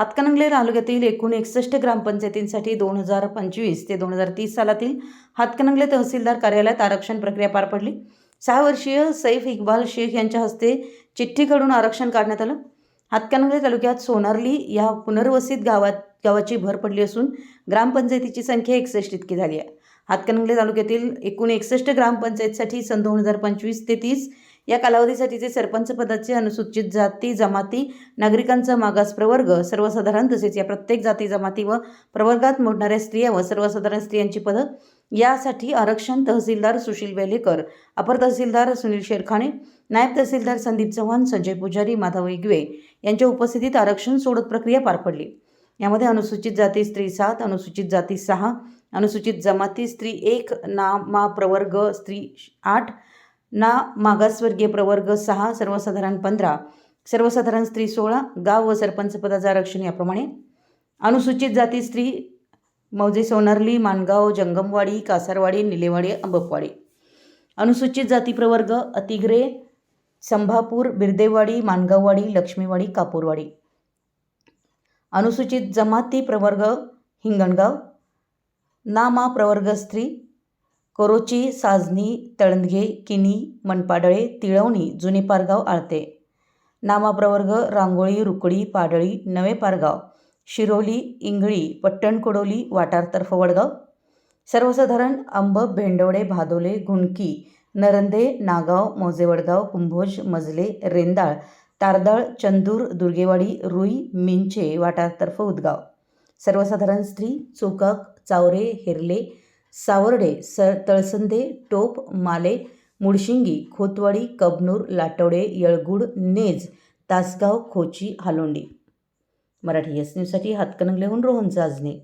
हातकणंगले तालुक्यातील एकूण एकसष्ट ग्रामपंचायतींसाठी दोन हजार पंचवीस ते दोन हजार तीस सालातील हातकणंगले तहसीलदार कार्यालयात आरक्षण प्रक्रिया पार पडली. सहा वर्षीय सैफ इक्बाल शेख यांच्या हस्ते चिठ्ठी काढून आरक्षण काढण्यात आलं. हातकणंगले तालुक्यात सोनारली या पुनर्वसित गावात गावाची भर पडली असून ग्रामपंचायतीची संख्या एकसष्ट इतकी झाली आहे. हातकणंगले तालुक्यातील एकूण एकसष्ट ग्रामपंचायतसाठी सन दोन हजार पंचवीस ते तीस या कालावधीसाठीचे सरपंच पदाचे अनुसूचित जाती जमाती नागरिकांचा मागास प्रवर्ग सर्वसाधारण तसेच या प्रत्येक जाती जमाती व प्रवर्गात मोडणाऱ्या स्त्रिया व सर्वसाधारण स्त्रियांची पदं यासाठी आरक्षण तहसीलदार सुशील वेलेकर अपर तहसीलदार सुनील शेरखाणे नायब तहसीलदार संदीप चव्हाण संजय पुजारी माधव इगवे यांच्या उपस्थितीत आरक्षण सोडत प्रक्रिया पार पडली. यामध्ये अनुसूचित जाती स्त्री सात अनुसूचित जाती सहा अनुसूचित जमाती स्त्री एक नामा प्रवर्ग स्त्री आठ ना मागासवर्गीय प्रवर्ग सहा सर्वसाधारण पंधरा सर्वसाधारण स्त्री सोळा गाव व सरपंच पदाचं आरक्षण याप्रमाणे. अनुसूचित जाती स्त्री मौजे सोनारली माणगाव जंगमवाडी कासारवाडी निलेवाडी अंबपवाडी अनुसूचित जाती प्रवर्ग अतिग्रे संभापूर बिर्देवाडी माणगाववाडी लक्ष्मीवाडी कापूरवाडी. अनुसूचित जमाती प्रवर्ग हिंगणगाव. नामा प्रवर्ग स्त्री कोरोची साजनी तळंदगे किनी मनपाडळे तिळवणी जुने पारगाव आळते. नामाप्रवर्ग रांगोळी रुकडी पाडळी नवे पारगाव. शिरोली इंगळी पट्टणकोडोली वाटारतर्फ वडगाव. सर्वसाधारण अंब भेंडवडे भादोले घुणकी नरंदे नागाव मौजेवडगाव कुंभोज मजले रेंदाळ तारदाळ चंदूर दुर्गेवाडी रुई मिंचे वाटारतर्फ उदगाव. सर्वसाधारण स्त्री चोकाक चावरे हिरले सावर्डे स तळसंदे टोप माले मुडशिंगी खोतवाडी कबनूर लाटवडे येळगुड नेज तासगाव खोची हालोंडी. मराठी एस न्यूजसाठी हातकणंगलेहून रोहन जाजने